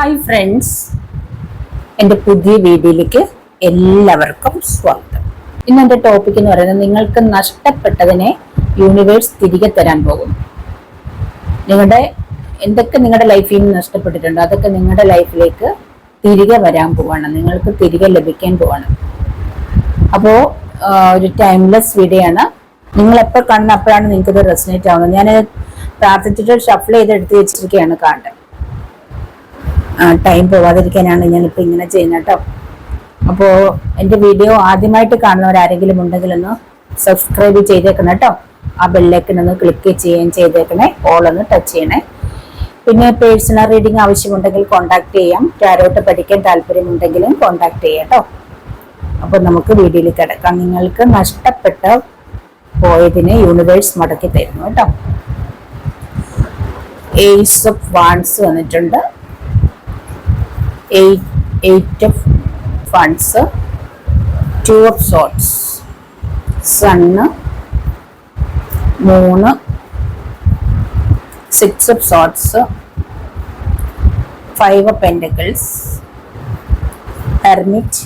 Hi friends എന്റെ പുതിയ വീഡിയോയിലേക്ക് എല്ലാവർക്കും സ്വാഗതം. ഇന്ന് എന്റെ ടോപ്പിക് എന്ന് പറയുന്നത് നിങ്ങൾക്ക് നഷ്ടപ്പെട്ടതിനെ യൂണിവേഴ്സ് തിരികെ തരാൻ പോകും നിങ്ങളുടെ എന്തൊക്കെ നിങ്ങളുടെ ലൈഫിൽ നിന്ന് നഷ്ടപ്പെട്ടിട്ടുണ്ടോ അതൊക്കെ നിങ്ങളുടെ ലൈഫിലേക്ക് തിരികെ വരാൻ പോവാണ് നിങ്ങൾക്ക് തിരികെ ലഭിക്കാൻ പോവാണ്. അപ്പോൾ ഒരു ടൈംലെസ് വീഡിയോ ആണ്. നിങ്ങൾ എപ്പോൾ കാണുന്ന അപ്പോഴാണ് നിങ്ങൾക്ക് ഇത് റെസിനേറ്റ് ആവുന്നത്. ഞാൻ പ്രാർത്ഥിച്ചിട്ട് ഷഫിൾ ചെയ്ത് എടുത്ത് വെച്ചിരിക്കുകയാണ് കാണേണ്ടത് ടൈം പോവാതിരിക്കാനാണ് ഞാനിപ്പോൾ ഇങ്ങനെ ചെയ്യുന്നത് കേട്ടോ അപ്പോൾ എന്റെ വീഡിയോ ആദ്യമായിട്ട് കാണുന്നവരാരെങ്കിലും ഉണ്ടെങ്കിൽ ഒന്ന് സബ്സ്ക്രൈബ് ചെയ്തേക്കണം കേട്ടോ ആ ബെല്ലേക്കിനൊന്ന് ക്ലിക്ക് ചെയ്യുകയും ചെയ്തേക്കണേ. ഓൾ ഒന്ന് ടച്ച് ചെയ്യണേ. പിന്നെ പേഴ്സണൽ റീഡിംഗ് ആവശ്യമുണ്ടെങ്കിൽ കോൺടാക്ട് ചെയ്യാം. ടാരോട്ട് പഠിക്കാൻ താല്പര്യമുണ്ടെങ്കിലും കോൺടാക്ട് ചെയ്യാം കേട്ടോ അപ്പോൾ നമുക്ക് വീഡിയോയിൽ കിടക്കാം. നിങ്ങൾക്ക് നഷ്ടപ്പെട്ട പോയതിനെ യൂണിവേഴ്സ് മടക്കി തരുന്നു കേട്ടോ ഏസ് ഓഫ് വാൺസ് വന്നിട്ടുണ്ട്. Eight of wands two of swords sun മൂന്ന് six of swords five of pentacles hermit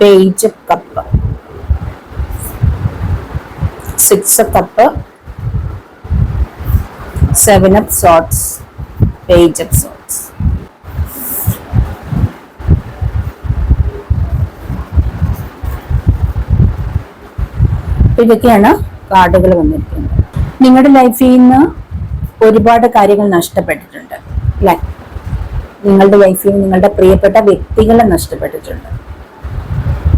page of cup six of cup seven of swords page of swords ഇതൊക്കെയാണ് കാർഡുകൾ വന്നിരിക്കുന്നത്. നിങ്ങളുടെ ലൈഫിൽ നിന്ന് ഒരുപാട് കാര്യങ്ങൾ നഷ്ടപ്പെട്ടിട്ടുണ്ട് അല്ലേ? നിങ്ങളുടെ ലൈഫിൽ നിങ്ങളുടെ പ്രിയപ്പെട്ട വ്യക്തികളെ നഷ്ടപ്പെട്ടിട്ടുണ്ട്.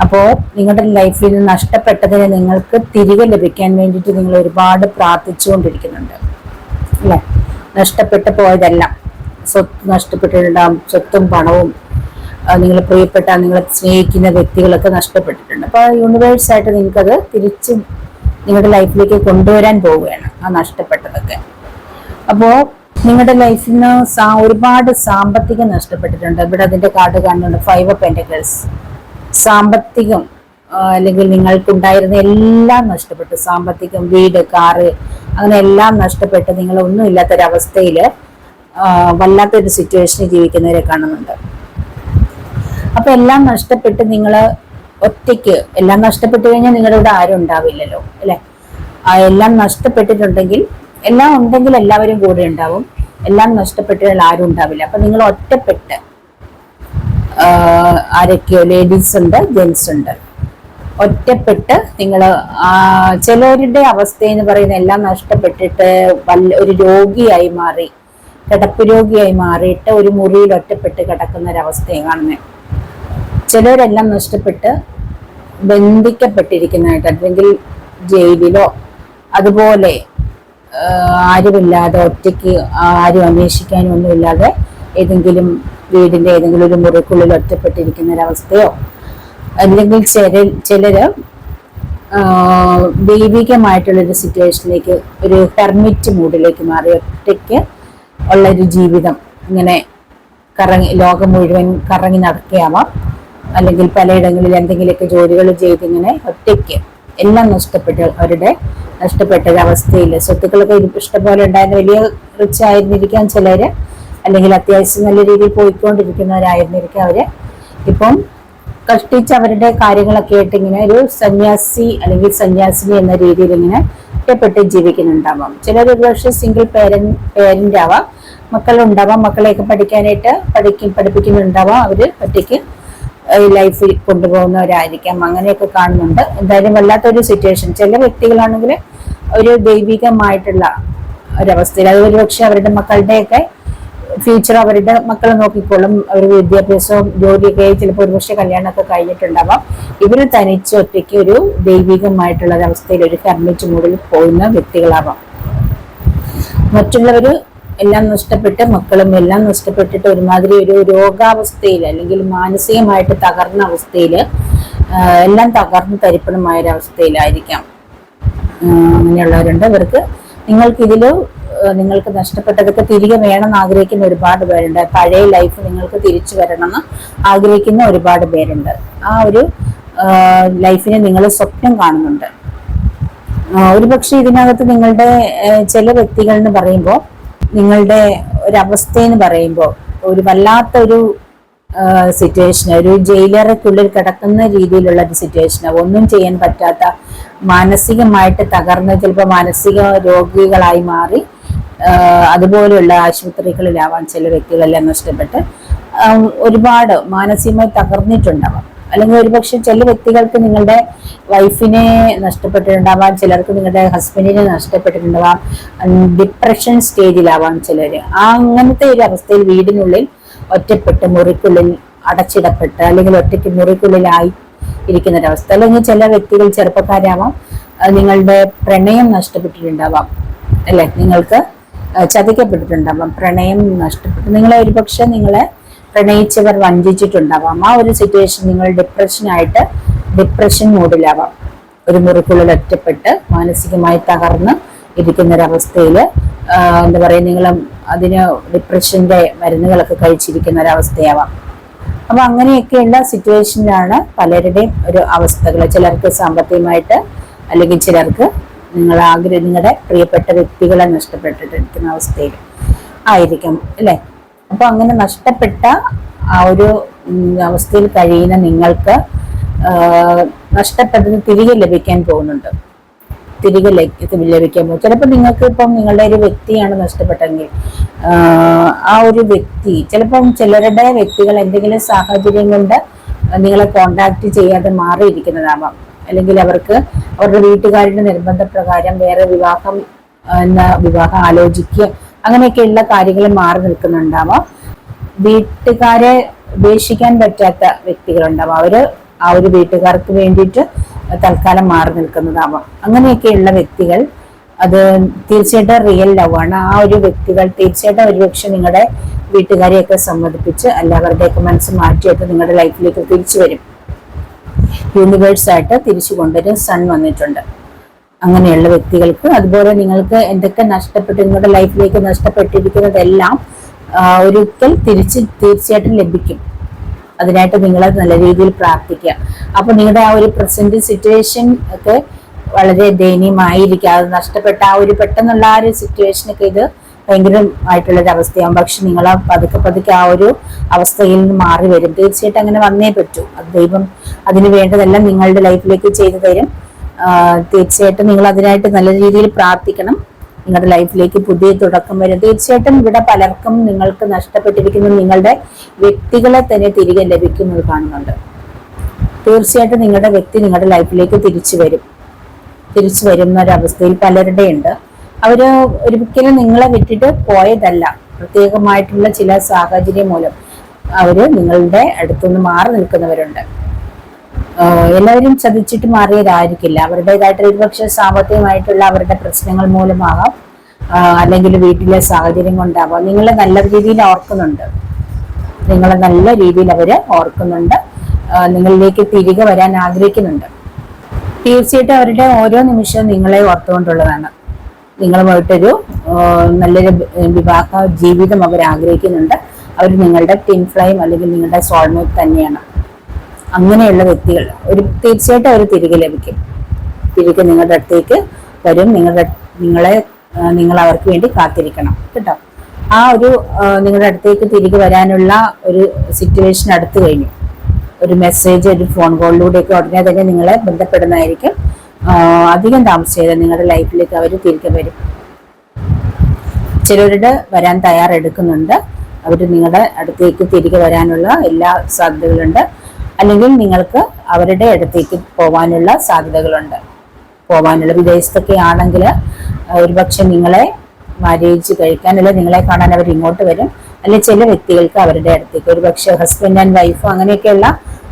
അപ്പോൾ നിങ്ങളുടെ ലൈഫിൽ നിന്ന് നഷ്ടപ്പെട്ടതിനെ നിങ്ങൾക്ക് തിരികെ ലഭിക്കാൻ വേണ്ടിയിട്ട് നിങ്ങൾ ഒരുപാട് പ്രാർത്ഥിച്ചുകൊണ്ടിരിക്കുന്നുണ്ട് അല്ലേ? നഷ്ടപ്പെട്ടു പോയതെല്ലാം സ്വത്ത് നഷ്ടപ്പെട്ടിട്ടുണ്ടാകും സ്വത്തും പണവും നിങ്ങൾ പ്രിയപ്പെട്ട നിങ്ങളെ സ്നേഹിക്കുന്ന വ്യക്തികളൊക്കെ നഷ്ടപ്പെട്ടിട്ടുണ്ട്. അപ്പോൾ യൂണിവേഴ്സ് ആയിട്ട് നിങ്ങൾക്കത് തിരിച്ചും നിങ്ങളുടെ ലൈഫിലേക്ക് കൊണ്ടുവരാൻ പോവുകയാണ് ആ നഷ്ടപ്പെട്ടതൊക്കെ. അപ്പോൾ നിങ്ങളുടെ ലൈഫിൽ നിന്ന് സാ ഒരുപാട് സാമ്പത്തികം നഷ്ടപ്പെട്ടിട്ടുണ്ട്. ഇവിടെ അതിന്റെ കാർഡ് കാണുന്നുണ്ട് ഫൈവ് ഓഫ് പെന്റക്കിൾസ് സാമ്പത്തികം അല്ലെങ്കിൽ നിങ്ങൾക്കുണ്ടായിരുന്ന എല്ലാം നഷ്ടപ്പെട്ടു. സാമ്പത്തികം വീട് കാറ് അങ്ങനെ എല്ലാം നഷ്ടപ്പെട്ട് നിങ്ങൾ ഒന്നും ഇല്ലാത്തൊരവസ്ഥയിൽ വല്ലാത്തൊരു സിറ്റുവേഷനിൽ ജീവിക്കുന്നവരെ കാണുന്നുണ്ട്. അപ്പൊ എല്ലാം നഷ്ടപ്പെട്ട് നിങ്ങൾ ഒറ്റയ്ക്ക് എല്ലാം നഷ്ടപ്പെട്ടു കഴിഞ്ഞാൽ നിങ്ങളുടെ ഇവിടെ ആരും ഉണ്ടാവില്ലല്ലോ അല്ലെ? എല്ലാം നഷ്ടപ്പെട്ടിട്ടുണ്ടെങ്കിൽ എല്ലാം ഉണ്ടെങ്കിൽ എല്ലാവരും കൂടെ ഉണ്ടാവും. എല്ലാം നഷ്ടപ്പെട്ടാൽ ആരും ഉണ്ടാവില്ല. അപ്പൊ നിങ്ങൾ ഒറ്റപ്പെട്ട് ആരൊക്കെയോ ലേഡീസ് ഉണ്ട് ജെൻസ് ഉണ്ട്. ഒറ്റപ്പെട്ട് നിങ്ങൾ ചിലവരുടെ അവസ്ഥ എന്ന് പറയുന്ന എല്ലാം നഷ്ടപ്പെട്ടിട്ട് വല്ല ഒരു രോഗിയായി മാറി കിടപ്പ് രോഗിയായി മാറിയിട്ട് ഒരു മുറിയിൽ ഒറ്റപ്പെട്ട് കിടക്കുന്ന ഒരവസ്ഥയാണ് കാണുന്നത് ചിലവരെല്ലാം നഷ്ടപ്പെട്ട് ബന്ധിക്കപ്പെട്ടിരിക്കുന്നതായിട്ട് അല്ലെങ്കിൽ ജയിലിലോ അതുപോലെ ആരുമില്ലാതെ ഒറ്റയ്ക്ക് ആരും അന്വേഷിക്കാനും ഒന്നുമില്ലാതെ ഏതെങ്കിലും വീടിന്റെ ഏതെങ്കിലും ഒരു മുറിക്കുള്ളിൽ ഒറ്റപ്പെട്ടിരിക്കുന്ന ഒരവസ്ഥയോ അല്ലെങ്കിൽ ചില ചിലര് ദൈവികമായിട്ടുള്ളൊരു സിറ്റുവേഷനിലേക്ക് ഒരു ഹെർമിറ്റ് മൂഡിലേക്ക് മാറി ഒറ്റയ്ക്ക് ഉള്ളൊരു ജീവിതം ഇങ്ങനെ കറങ്ങി ലോകം മുഴുവൻ കറങ്ങി നടക്കുകയാവാം. അല്ലെങ്കിൽ പലയിടങ്ങളിൽ എന്തെങ്കിലുമൊക്കെ ജോലികൾ ചെയ്തിങ്ങനെ ഒറ്റയ്ക്ക് എല്ലാം നഷ്ടപ്പെട്ട അവരുടെ നഷ്ടപ്പെട്ട ഒരവസ്ഥയിൽ സ്വത്തുക്കളൊക്കെ ഇഷ്ടംപോലെ ഉണ്ടായിരുന്ന. വലിയ റിച്ച് ആയിരുന്നിരിക്കാം ചിലര് അല്ലെങ്കിൽ അത്യാവശ്യം നല്ല രീതിയിൽ പോയിക്കൊണ്ടിരിക്കുന്നവരായിരുന്നിരിക്കാം അവർ ഇപ്പം കഷ്ടിച്ച് അവരുടെ കാര്യങ്ങളൊക്കെ ആയിട്ട് ഇങ്ങനെ ഒരു സന്യാസി അല്ലെങ്കിൽ സന്യാസിനി എന്ന രീതിയിൽ ഇങ്ങനെ ഒറ്റപ്പെട്ട് ജീവിക്കുന്നുണ്ടാവാം. ചിലർ ഒരു പക്ഷെ സിംഗിൾ പേരൻ പേരന്റ് ആവാം. മക്കളുണ്ടാവാം. മക്കളെയൊക്കെ പഠിക്കാനായിട്ട് പഠിക്കും പഠിപ്പിക്കുന്നുണ്ടാവാം. അവർ ഒറ്റയ്ക്ക് ലൈഫ് കൊണ്ടുപോകുന്നവരായിരിക്കാം. അങ്ങനെയൊക്കെ കാണുന്നുണ്ട്. എന്തായാലും വല്ലാത്തൊരു സിറ്റുവേഷൻ ചില വ്യക്തികളാണെങ്കിൽ ഒരു ദൈവികമായിട്ടുള്ള ഒരവസ്ഥയിൽ അത് ഒരുപക്ഷെ അവരുടെ മക്കളുടെയൊക്കെ ഫ്യൂച്ചർ അവരുടെ മക്കളെ നോക്കിക്കോളും. അവർ വിദ്യാഭ്യാസവും ജോലിയൊക്കെ ചിലപ്പോൾ ഒരുപക്ഷെ കല്യാണമൊക്കെ കഴിഞ്ഞിട്ടുണ്ടാവാം. ഇവർ തനിച്ച് ഒറ്റയ്ക്ക് ഒരു ദൈവികമായിട്ടുള്ള ഒരവസ്ഥയിൽ ഒരു കർമ്മിച്ച് മൂടിൽ പോകുന്ന വ്യക്തികളാവാം. മറ്റുള്ളവര് എല്ലാം നഷ്ടപ്പെട്ട് മക്കളും എല്ലാം നഷ്ടപ്പെട്ടിട്ട് ഒരുമാതിരി ഒരു രോഗാവസ്ഥയിൽ അല്ലെങ്കിൽ മാനസികമായിട്ട് തകർന്ന അവസ്ഥയിൽ എല്ലാം തകർന്ന് തരിപ്പണമായ ഒരു അവസ്ഥയിലായിരിക്കാം അങ്ങനെയുള്ളവരുണ്ട്. അവർക്ക് നിങ്ങൾക്കിതിൽ നിങ്ങൾക്ക് നഷ്ടപ്പെട്ടതൊക്കെ തിരികെ വേണമെന്ന് ആഗ്രഹിക്കുന്ന ഒരുപാട് പേരുണ്ട്. പഴയ ലൈഫ് നിങ്ങൾക്ക് തിരിച്ചു വരണമെന്ന് ആഗ്രഹിക്കുന്ന ഒരുപാട് പേരുണ്ട്. ആ ഒരു ലൈഫിനെ നിങ്ങൾ സ്വപ്നം കാണുന്നുണ്ട്. ഒരുപക്ഷെ ഇതിനകത്ത് നിങ്ങളുടെ ചില വ്യക്തികൾ എന്ന് പറയുമ്പോൾ നിങ്ങളുടെ ഒരു അവസ്ഥ എന്ന് പറയുമ്പോൾ ഒരു വല്ലാത്തൊരു സിറ്റുവേഷൻ ഒരു ജയിലറയ്ക്കുള്ളിൽ കിടക്കുന്ന രീതിയിലുള്ള ഒരു സിറ്റുവേഷൻ ഒന്നും ചെയ്യാൻ പറ്റാത്ത മാനസികമായിട്ട് തകർന്ന് ചിലപ്പോൾ മാനസിക രോഗികളായി മാറി അതുപോലെയുള്ള ആശുപത്രികളിലാവാൻ ചില വ്യക്തികളെല്ലാം നഷ്ടപ്പെട്ട് ഒരുപാട് മാനസികമായി തകർന്നിട്ടുണ്ടാവാം. അല്ലെങ്കിൽ ഒരുപക്ഷെ ചില വ്യക്തികൾക്ക് നിങ്ങളുടെ വൈഫിനെ നഷ്ടപ്പെട്ടിട്ടുണ്ടാവാം ചിലർക്ക് നിങ്ങളുടെ ഹസ്ബൻഡിനെ നഷ്ടപ്പെട്ടിട്ടുണ്ടാവാം ഡിപ്രഷൻ സ്റ്റേജിലാവാം ചിലർ ആ അങ്ങനത്തെ ഒരു അവസ്ഥയിൽ വീടിനുള്ളിൽ ഒറ്റപ്പെട്ട് മുറിക്കുള്ളിൽ അടച്ചിടപ്പെട്ട് അല്ലെങ്കിൽ ഒറ്റയ്ക്ക് മുറിക്കുള്ളിലായി ഇരിക്കുന്ന ഒരവസ്ഥ അല്ലെങ്കിൽ ചില വ്യക്തികൾ ചെറുപ്പക്കാരാവാം നിങ്ങളുടെ പ്രണയം നഷ്ടപ്പെട്ടിട്ടുണ്ടാവാം. അല്ലെ? നിങ്ങൾക്ക് ചതിക്കപ്പെട്ടിട്ടുണ്ടാവാം. പ്രണയം നഷ്ടപ്പെട്ടു. നിങ്ങളെ ഒരുപക്ഷെ നിങ്ങളെ പ്രണയിച്ചവർ വഞ്ചിച്ചിട്ടുണ്ടാവാം. ആ ഒരു സിറ്റുവേഷൻ നിങ്ങൾ ഡിപ്രഷൻ ആയിട്ട് ഡിപ്രഷൻ മൂഡിലാവാം ഒരു മുറിക്കുള്ളിൽ ഒറ്റപ്പെട്ട് മാനസികമായി തകർന്ന് ഇരിക്കുന്ന എന്താ പറയുക നിങ്ങൾ അതിന് ഡിപ്രഷന്റെ മരുന്നുകളൊക്കെ കഴിച്ചിരിക്കുന്ന ഒരവസ്ഥയാവാം അപ്പൊ അങ്ങനെയൊക്കെയുള്ള സിറ്റുവേഷനിലാണ് പലരുടെയും ഒരു അവസ്ഥകൾ. ചിലർക്ക് സാമ്പത്തികമായിട്ട് അല്ലെങ്കിൽ ചിലർക്ക് നിങ്ങൾ ആഗ്രഹം നിങ്ങളുടെ പ്രിയപ്പെട്ട വ്യക്തികളെ നഷ്ടപ്പെട്ടിട്ടിരിക്കുന്ന അവസ്ഥയിൽ ആയിരിക്കും അല്ലേ? അപ്പൊ അങ്ങനെ നഷ്ടപ്പെട്ട ആ ഒരു അവസ്ഥയിൽ കഴിയുന്ന നിങ്ങൾക്ക് നഷ്ടപ്പെട്ടത് തിരികെ ലഭിക്കാൻ പോകുന്നുണ്ട്. തിരികെ ലഭി- ലഭിക്കാൻ പോകും ചിലപ്പോൾ നിങ്ങൾക്ക് ഇപ്പം നിങ്ങളുടെ ഒരു വ്യക്തിയാണ് നഷ്ടപ്പെട്ടെങ്കിൽ ആ ഒരു വ്യക്തി ചിലപ്പം ചിലരുടെ വ്യക്തികൾ എന്തെങ്കിലും സാഹചര്യം കൊണ്ട് നിങ്ങളെ കോണ്ടാക്ട് ചെയ്യാതെ മാറിയിരിക്കുന്നതാവാം. അല്ലെങ്കിൽ അവർക്ക് അവരുടെ വീട്ടുകാരുടെ നിർബന്ധപ്രകാരം വേറെ വിവാഹം എന്ന വിവാഹം ആലോചിക്കുക അങ്ങനെയൊക്കെയുള്ള കാര്യങ്ങൾ മാറി നിൽക്കുന്നുണ്ടാവാം. വീട്ടുകാരെ ഉപേക്ഷിക്കാൻ പറ്റാത്ത വ്യക്തികളുണ്ടാവാം. അവർ ആ ഒരു വീട്ടുകാർക്ക് വേണ്ടിയിട്ട് തൽക്കാലം മാറി നിൽക്കുന്നതാവാം. അങ്ങനെയൊക്കെയുള്ള വ്യക്തികൾ അത് തീർച്ചയായിട്ടും റിയൽ ലവാണ് ആ ഒരു വ്യക്തികൾ തീർച്ചയായിട്ടും ഒരുപക്ഷെ നിങ്ങളുടെ വീട്ടുകാരെയൊക്കെ സമ്മതിപ്പിച്ച് എല്ലാവരുടെയൊക്കെ മനസ്സ് മാറ്റിയിട്ട് നിങ്ങളുടെ ലൈഫിലേക്ക് തിരിച്ചു വരും. യൂണിവേഴ്സ് ആയിട്ട് തിരിച്ചു കൊണ്ടുവരും സൺ വന്നിട്ടുണ്ട്. അങ്ങനെയുള്ള വ്യക്തികൾക്ക്. അതുപോലെ നിങ്ങൾക്ക് എന്തൊക്കെ നഷ്ടപ്പെട്ടു നിങ്ങളുടെ ലൈഫിലേക്ക് നഷ്ടപ്പെട്ടിരിക്കുന്നതെല്ലാം ഒരിക്കൽ തിരിച്ച് തീർച്ചയായിട്ടും ലഭിക്കും. അതിനായിട്ട് നിങ്ങൾ നല്ല രീതിയിൽ പ്രാർത്ഥിക്കുക. അപ്പൊ നിങ്ങളുടെ ആ ഒരു പ്രസന്റ് സിറ്റുവേഷൻ ഒക്കെ വളരെ ദയനീയമായിരിക്കുക അത് നഷ്ടപ്പെട്ട ആ ഒരു പെട്ടെന്നുള്ള ആ ഒരു സിറ്റുവേഷനൊക്കെ ഇത് ഭയങ്കരമായിട്ടുള്ള ഒരു അവസ്ഥയാകും പക്ഷെ നിങ്ങൾ പതുക്കെ പതുക്കെ ആ ഒരു അവസ്ഥയിൽ നിന്ന് മാറി വരും. തീർച്ചയായിട്ടും അങ്ങനെ വന്നേ പറ്റൂ. അത് ദൈവം അതിന് വേണ്ടതെല്ലാം നിങ്ങളുടെ ലൈഫിലേക്ക് ചെയ്തു തരും. തീർച്ചയായിട്ടും നിങ്ങൾ അതിനായിട്ട് നല്ല രീതിയിൽ പ്രാർത്ഥിക്കണം. നിങ്ങളുടെ ലൈഫിലേക്ക് പുതിയ തുടക്കം വരും. തീർച്ചയായിട്ടും ഇവിടെ പലർക്കും നിങ്ങൾക്ക് നഷ്ടപ്പെട്ടിരിക്കുന്ന നിങ്ങളുടെ വ്യക്തികളെ തന്നെ തിരികെ ലഭിക്കുന്നത് കാണുന്നുണ്ട്. തീർച്ചയായിട്ടും നിങ്ങളുടെ വ്യക്തി നിങ്ങളുടെ ലൈഫിലേക്ക് തിരിച്ചു വരും. തിരിച്ചു വരുന്ന ഒരവസ്ഥയിൽ പലരുടെ ഉണ്ട്. അവർ ഒരിക്കലും നിങ്ങളെ വിട്ടിട്ട് പോയതല്ല. പ്രത്യേകമായിട്ടുള്ള ചില സാഹചര്യം മൂലം അവർ നിങ്ങളുടെ അടുത്തുനിന്ന് മാറി നിൽക്കുന്നവരുണ്ട്. എല്ലാവരും ചതിച്ചിട്ട് മാറിയതായിരിക്കില്ല അവരുടേതായിട്ട് ഒരുപക്ഷെ സാമ്പത്തികമായിട്ടുള്ള അവരുടെ പ്രശ്നങ്ങൾ മൂലമാകാം അല്ലെങ്കിൽ വീട്ടിലെ സാഹചര്യം കൊണ്ടാവാം. നിങ്ങൾ നല്ല രീതിയിൽ ഓർക്കുന്നുണ്ട്. നിങ്ങൾ നല്ല രീതിയിൽ അവർ ഓർക്കുന്നുണ്ട്. നിങ്ങളിലേക്ക് തിരികെ വരാൻ ആഗ്രഹിക്കുന്നുണ്ട്. തീർച്ചയായിട്ടും അവരുടെ ഓരോ നിമിഷവും നിങ്ങളെ ഓർത്തുകൊണ്ടുള്ളതാണ്. നിങ്ങളുമായിട്ടൊരു നല്ലൊരു വിവാഹ ജീവിതം അവർ ആഗ്രഹിക്കുന്നുണ്ട്. അവർ നിങ്ങളുടെ ടിൻ ഫ്ലൈം അല്ലെങ്കിൽ നിങ്ങളുടെ സോൾമേറ്റ് തന്നെയാണ്. അങ്ങനെയുള്ള വ്യക്തികൾ. ഒരു തീർച്ചയായിട്ടും അവർ തിരികെ ലഭിക്കും. തിരികെ നിങ്ങളുടെ അടുത്തേക്ക് വരും. നിങ്ങളുടെ നിങ്ങളെ നിങ്ങൾ അവർക്ക് വേണ്ടി കാത്തിരിക്കണം. കേട്ടോ? ആ ഒരു നിങ്ങളുടെ അടുത്തേക്ക് തിരികെ വരാനുള്ള ഒരു സിറ്റുവേഷൻ അടുത്തു കഴിഞ്ഞു. ഒരു മെസ്സേജ് ഒരു ഫോൺ കോളിലൂടെയൊക്കെ ഉടനെ തന്നെ നിങ്ങളെ ബന്ധപ്പെടുന്നതായിരിക്കും. അധികം താമസിച്ചത് നിങ്ങളുടെ ലൈഫിലേക്ക് അവർ തിരികെ വരും. ചിലരുടെ വരാൻ തയ്യാറെടുക്കുന്നുണ്ട്. അവർ നിങ്ങളുടെ അടുത്തേക്ക് തിരികെ വരാനുള്ള എല്ലാ സാധ്യതകളുണ്ട്. അല്ലെങ്കിൽ നിങ്ങൾക്ക് അവരുടെ അടുത്തേക്ക് പോവാനുള്ള സാധ്യതകളുണ്ട്. പോവാനുള്ള വിദേശത്തൊക്കെ ആണെങ്കിൽ ഒരുപക്ഷെ നിങ്ങളെ മാരേജ് കഴിക്കാൻ അല്ലെങ്കിൽ നിങ്ങളെ കാണാൻ അവർ ഇങ്ങോട്ട് വരും. അല്ലെങ്കിൽ ചില വ്യക്തികൾക്ക് അവരുടെ അടുത്തേക്ക് ഒരുപക്ഷെ ഹസ്ബൻഡ് ആൻഡ് വൈഫ് അങ്ങനെയൊക്കെയുള്ള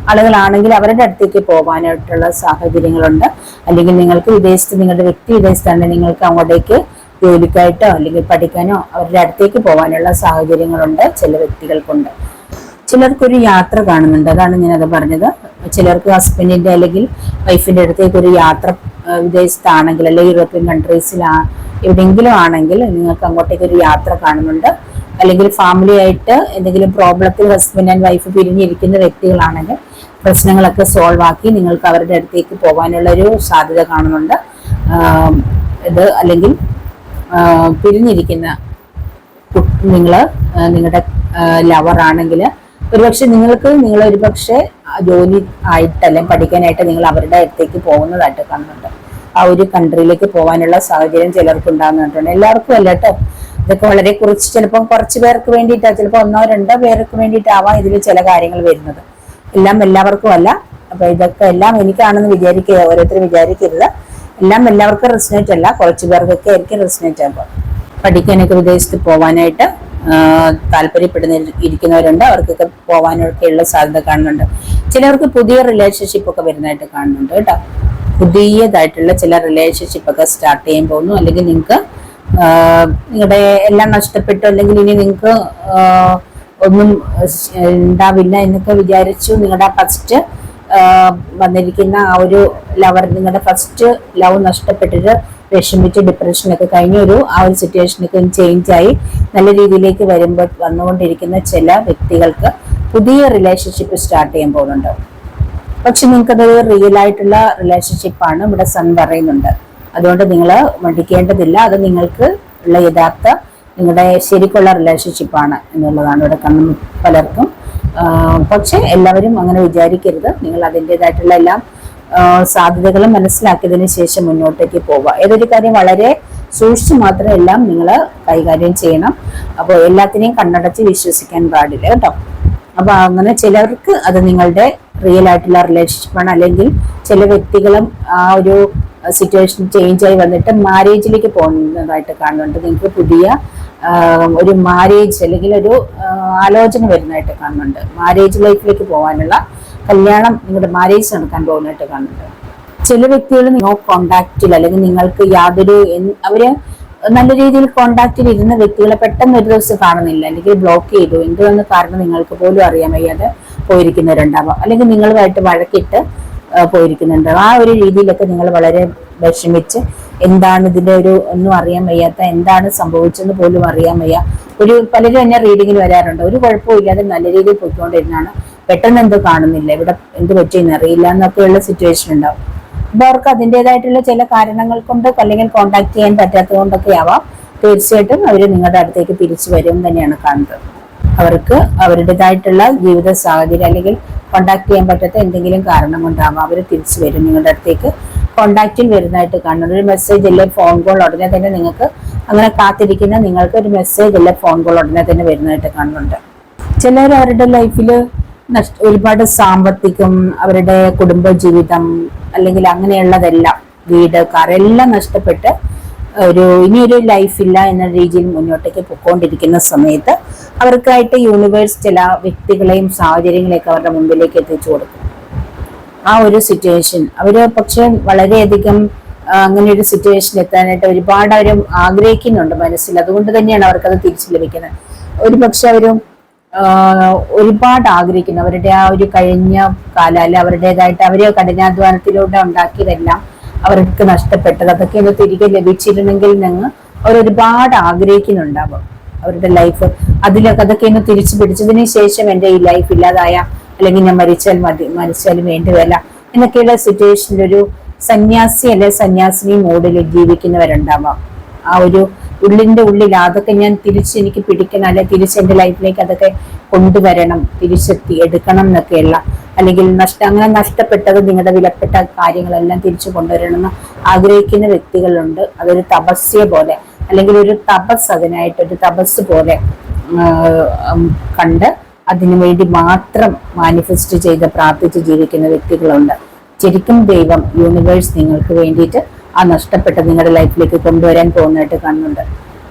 ആളുകളാണെങ്കിൽ അവരുടെ അടുത്തേക്ക് പോകാനായിട്ടുള്ള സാഹചര്യങ്ങളുണ്ട്. അല്ലെങ്കിൽ നിങ്ങൾക്ക് വിദേശത്ത് നിങ്ങളുടെ വ്യക്തി വിദേശത്താണ് നിങ്ങൾക്ക് അങ്ങോട്ടേക്ക് ജോലിക്കായിട്ടോ അല്ലെങ്കിൽ പഠിക്കാനോ അവരുടെ അടുത്തേക്ക് പോകാനുള്ള സാഹചര്യങ്ങളുണ്ട് ചില വ്യക്തികൾക്കുണ്ട്. ചിലർക്കൊരു യാത്ര കാണുന്നുണ്ട്. അതാണ് ഞാനത് പറഞ്ഞത്. ചിലർക്ക് ഹസ്ബൻഡിന്റെ അല്ലെങ്കിൽ വൈഫിന്റെ അടുത്തേക്ക് ഒരു യാത്ര വിദേശത്താണെങ്കിൽ അല്ലെങ്കിൽ യൂറോപ്യൻ കൺട്രീസിലാ എവിടെയെങ്കിലും ആണെങ്കിൽ നിങ്ങൾക്ക് അങ്ങോട്ടേക്ക് ഒരു യാത്ര കാണുന്നുണ്ട്. അല്ലെങ്കിൽ ഫാമിലി ആയിട്ട് എന്തെങ്കിലും പ്രോബ്ലത്തിൽ ഹസ്ബൻഡ് ആൻഡ് വൈഫ് പിരിഞ്ഞിരിക്കുന്ന വ്യക്തികളാണെങ്കിൽ പ്രശ്നങ്ങളൊക്കെ സോൾവ് ആക്കി നിങ്ങൾക്ക് അവരുടെ അടുത്തേക്ക് പോകാനുള്ള ഒരു സാധ്യത കാണുന്നുണ്ട്. ഇത് അല്ലെങ്കിൽ പിരിഞ്ഞിരിക്കുന്ന നിങ്ങൾ നിങ്ങളുടെ ലവർ ആണെങ്കിൽ ഒരുപക്ഷെ നിങ്ങൾക്ക് നിങ്ങൾ ഒരുപക്ഷെ ജോലി ആയിട്ട് അല്ലെങ്കിൽ പഠിക്കാനായിട്ട് നിങ്ങൾ അവരുടെ അടുത്തേക്ക് പോകുന്നതായിട്ട് കാണുന്നുണ്ട്. ആ ഒരു കൺട്രിയിലേക്ക് പോകാനുള്ള സാഹചര്യം ചിലർക്ക് ഉണ്ടാകുന്നുണ്ട് എല്ലാവർക്കും അല്ല കേട്ടോ ഇതൊക്കെ വളരെ കുറച്ച് ചിലപ്പോൾ കുറച്ച് പേർക്ക് വേണ്ടിയിട്ടാണ് ചിലപ്പോൾ ഒന്നോ രണ്ടോ പേർക്ക് വേണ്ടിയിട്ടാവാം ഇതിൽ ചില കാര്യങ്ങൾ വരുന്നത്. എല്ലാം എല്ലാവർക്കും അല്ല. അപ്പൊ ഇതൊക്കെ എല്ലാം എനിക്കാണെന്ന് വിചാരിക്കുക ഓരോരുത്തർ വിചാരിക്കരുത്. എല്ലാം എല്ലാവർക്കും റെസിനേറ്റ് അല്ല. കുറച്ച് പേർക്കൊക്കെ ആയിരിക്കും റെസിനേറ്റ് ആകുമ്പോൾ പഠിക്കാനൊക്കെ വിദേശത്ത് പോകാനായിട്ട് താല്പര്യപ്പെടുന്ന ഇരിക്കുന്നവരുണ്ട് അവർക്കൊക്കെ പോകാനൊക്കെയുള്ള സാധ്യത കാണുന്നുണ്ട്. ചിലവർക്ക് പുതിയ റിലേഷൻഷിപ്പ് ഒക്കെ വരുന്നതായിട്ട് കാണുന്നുണ്ട് കേട്ടോ. പുതിയതായിട്ടുള്ള ചില റിലേഷൻഷിപ്പ് ഒക്കെ സ്റ്റാർട്ട് ചെയ്യാൻ പോകുന്നു. അല്ലെങ്കിൽ നിങ്ങൾക്ക് നിങ്ങളുടെ എല്ലാം നഷ്ടപ്പെട്ടു. അല്ലെങ്കിൽ ഇനി നിങ്ങൾക്ക് ഒന്നും ഉണ്ടാവില്ല എന്നൊക്കെ വിചാരിച്ചു നിങ്ങളുടെ ഫസ്റ്റ് വന്നിരിക്കുന്ന ആ ഒരു ലവർ നിങ്ങളുടെ ഫസ്റ്റ് ലവ് നഷ്ടപ്പെട്ടിട്ട് വിഷമിച്ച് ഡിപ്രഷനൊക്കെ കഴിഞ്ഞ ഒരു ആ ഒരു സിറ്റുവേഷനൊക്കെ ചേഞ്ച് ആയി. നല്ല രീതിയിലേക്ക് വരുമ്പോൾ വന്നുകൊണ്ടിരിക്കുന്ന ചില വ്യക്തികൾക്ക് പുതിയ റിലേഷൻഷിപ്പ് സ്റ്റാർട്ട് ചെയ്യാൻ പോകുന്നുണ്ട്. പക്ഷെ നിങ്ങൾക്കതൊരു റിയൽ ആയിട്ടുള്ള റിലേഷൻഷിപ്പാണ് ഇവിടെ സൺ പറയുന്നുണ്ട്. അതുകൊണ്ട് നിങ്ങൾ മടിക്കേണ്ടതില്ല. അത് നിങ്ങൾക്ക് ഉള്ള യഥാർത്ഥ നിങ്ങളുടെ ശരിക്കുള്ള റിലേഷൻഷിപ്പാണ് എന്നുള്ളതാണ് ഇവിടെ കണ്ണും പലർക്കും. പക്ഷെ എല്ലാവരും അങ്ങനെ വിചാരിക്കരുത്. നിങ്ങൾ അതിന്റെതായിട്ടുള്ള എല്ലാം സാധ്യതകളും മനസ്സിലാക്കിയതിന് ശേഷം മുന്നോട്ടേക്ക് പോവുക. ഏതൊരു കാര്യം വളരെ സൂക്ഷിച്ച് മാത്രം എല്ലാം നിങ്ങൾ കൈകാര്യം ചെയ്യണം. അപ്പോൾ എല്ലാത്തിനെയും കണ്ണടച്ച് വിശ്വസിക്കാൻ പാടില്ല കേട്ടോ. അപ്പൊ അങ്ങനെ ചിലർക്ക് അത് നിങ്ങളുടെ റിയൽ ആയിട്ടുള്ള റിലേഷൻഷിപ്പാണ് അല്ലെങ്കിൽ ചില വ്യക്തികളും ആ ഒരു സിറ്റുവേഷൻ ചേഞ്ച് ആയി വന്നിട്ട് മാരേജിലേക്ക് പോകുന്നതായിട്ട് കാണുന്നുണ്ട്. നിങ്ങൾക്ക് പുതിയ ഒരു മാരേജ് അല്ലെങ്കിൽ ഒരു ആലോചന വരുന്നതായിട്ട് കാണുന്നുണ്ട്. മാരേജ് ലൈഫിലേക്ക് പോകാനുള്ള കല്യാണം നിങ്ങളുടെ മാരേജ് നടക്കാൻ പോകുന്നതായിട്ട് കാണുന്നുണ്ട്. ചില വ്യക്തികൾ നോ കോണ്ടാക്റ്റിൽ അല്ലെങ്കിൽ നിങ്ങൾക്ക് യാതൊരു അവർ നല്ല രീതിയിൽ കോണ്ടാക്റ്റിൽ ഇരുന്ന വ്യക്തികളെ പെട്ടെന്ന് ഒരു ദിവസം കാണുന്നില്ല. അല്ലെങ്കിൽ ബ്ലോക്ക് ചെയ്തു. എന്തുവെന്ന് കാരണം നിങ്ങൾക്ക് പോലും അറിയാൻ വയ്യാതെ പോയിരിക്കുന്നവരുണ്ടാവാം അല്ലെങ്കിൽ നിങ്ങളുമായിട്ട് വഴക്കിട്ട് പോയിരിക്കുന്നുണ്ട് ആ ഒരു രീതിയിലൊക്കെ നിങ്ങൾ വളരെ വിഷമിച്ച് എന്താണ് ഇതിന്റെ ഒരു ഒന്നും അറിയാൻ വയ്യാത്ത എന്താണ് സംഭവിച്ചെന്ന് പോലും അറിയാൻ വയ്യ. ഒരു പലരും എന്നെ റീഡിങ്ങിൽ വരാറുണ്ട്. ഒരു കുഴപ്പമില്ലാതെ നല്ല രീതിയിൽ പോയിക്കൊണ്ടിരുന്നാണ് പെട്ടെന്ന് എന്തോ കാണുന്നില്ല? ഇവിടെ എന്ത് പറ്റിയെന്ന് അറിയില്ല. എന്നൊക്കെയുള്ള സിറ്റുവേഷൻ ഉണ്ടാവും. അപ്പൊ അവർക്ക് അതിന്റെതായിട്ടുള്ള ചില കാരണങ്ങൾ കൊണ്ട് അല്ലെങ്കിൽ കോണ്ടാക്ട് ചെയ്യാൻ പറ്റാത്തത് കൊണ്ടൊക്കെ ആവാം. തീർച്ചയായിട്ടും അവർ നിങ്ങളുടെ അടുത്തേക്ക് തിരിച്ചു വരും തന്നെയാണ് കാണുന്നത്. അവർക്ക് അവരുടേതായിട്ടുള്ള ജീവിത സാഹചര്യം അല്ലെങ്കിൽ കോണ്ടാക്ട് ചെയ്യാൻ പറ്റാത്ത എന്തെങ്കിലും കാരണം കൊണ്ടാവാം അവർ തിരിച്ചു വരും നിങ്ങളുടെ അടുത്തേക്ക്. കോണ്ടാക്റ്റിൽ വരുന്നതായിട്ട് കാണുന്നുണ്ട് ഒരു മെസ്സേജ് അല്ലെ ഫോൺ കോൾ ഉടനെ തന്നെ നിങ്ങൾക്ക് അങ്ങനെ കാത്തിരിക്കുന്ന നിങ്ങൾക്ക് ഒരു മെസ്സേജ് അല്ലെ ഫോൺ കോൾ ഉടനെ തന്നെ വരുന്നതായിട്ട് കാണുന്നുണ്ട്. ചിലർ അവരുടെ ലൈഫിൽ ഒരുപാട് സാമ്പത്തികം അവരുടെ കുടുംബ ജീവിതം അല്ലെങ്കിൽ അങ്ങനെയുള്ളതെല്ലാം വീട് കാർ എല്ലാം നഷ്ടപ്പെട്ട് ഒരു ഇനിയൊരു ലൈഫില്ല എന്ന രീതിയിൽ മുന്നോട്ടേക്ക് പൊക്കോണ്ടിരിക്കുന്ന സമയത്ത് അവർക്കായിട്ട് യൂണിവേഴ്സ് ചില വ്യക്തികളെയും സാഹചര്യങ്ങളെയൊക്കെ അവരുടെ മുമ്പിലേക്ക് എത്തിച്ചു കൊടുക്കും. ആ ഒരു സിറ്റുവേഷൻ അവർ പക്ഷെ വളരെയധികം അങ്ങനെ ഒരു സിറ്റുവേഷൻ എത്താനായിട്ട് ഒരുപാട് അവർ ആഗ്രഹിക്കുന്നുണ്ട് മനസ്സിൽ. അതുകൊണ്ട് തന്നെയാണ് അവർക്കത് തിരിച്ചു ലഭിക്കുന്നത്. ഒരു പക്ഷെ അവരും ഒരുപാട് ആഗ്രഹിക്കുന്നു. അവരുടെ ആ ഒരു കഴിഞ്ഞ കാല അല്ലെ അവരുടേതായിട്ട് അവരെ കഠിനാധ്വാനത്തിലൂടെ ഉണ്ടാക്കിയതെല്ലാം അവർക്ക് നഷ്ടപ്പെട്ടത്. അതൊക്കെ ഒന്ന് തിരികെ ലഭിച്ചിരുന്നെങ്കിൽ നിങ്ങൾ അവർ ഒരുപാട് ആഗ്രഹിക്കുന്നുണ്ടാവും അവരുടെ ലൈഫ് അതിലൊക്കെ അതൊക്കെ ഒന്ന് തിരിച്ചു പിടിച്ചതിന് ശേഷം എന്റെ ഈ ലൈഫ് ഇല്ലാതായ അല്ലെങ്കിൽ ഞാൻ മരിച്ചാൽ മതി മരിച്ചാലും വേണ്ടിവല്ല എന്നൊക്കെയുള്ള സിറ്റുവേഷനിൽ ഒരു സന്യാസി അല്ലെ സന്യാസിനി മോഡിൽ ജീവിക്കുന്നവരുണ്ടാവാം. ആ ഒരു ഉള്ളിന്റെ ഉള്ളിൽ അതൊക്കെ ഞാൻ തിരിച്ച് എനിക്ക് പിടിക്കണം അല്ലെ തിരിച്ച് എന്റെ ലൈഫിലേക്ക് അതൊക്കെ കൊണ്ടുവരണം തിരിച്ചെത്തി എടുക്കണം എന്നൊക്കെയുള്ള. അല്ലെങ്കിൽ നഷ്ട അങ്ങനെ നഷ്ടപ്പെട്ടത് നിങ്ങളുടെ വിലപ്പെട്ട കാര്യങ്ങളെല്ലാം തിരിച്ചു കൊണ്ടുവരണമെന്ന് ആഗ്രഹിക്കുന്ന വ്യക്തികളുണ്ട്. അതൊരു തപസ്യ പോലെ അല്ലെങ്കിൽ ഒരു തപസ് അതിനായിട്ട് ഒരു തപസ് പോലെ കണ്ട് അതിനു വേണ്ടി മാത്രം മാനിഫെസ്റ്റ് ചെയ്ത് പ്രാർത്ഥിച്ച് ജീവിക്കുന്ന വ്യക്തികളുണ്ട്. ശരിക്കും ദൈവം യൂണിവേഴ്സ് നിങ്ങൾക്ക് വേണ്ടിയിട്ട് ആ നഷ്ടപ്പെട്ട് നിങ്ങളുടെ ലൈഫിലേക്ക് കൊണ്ടുവരാൻ പോകുന്നതായിട്ട് കാണുന്നുണ്ട്.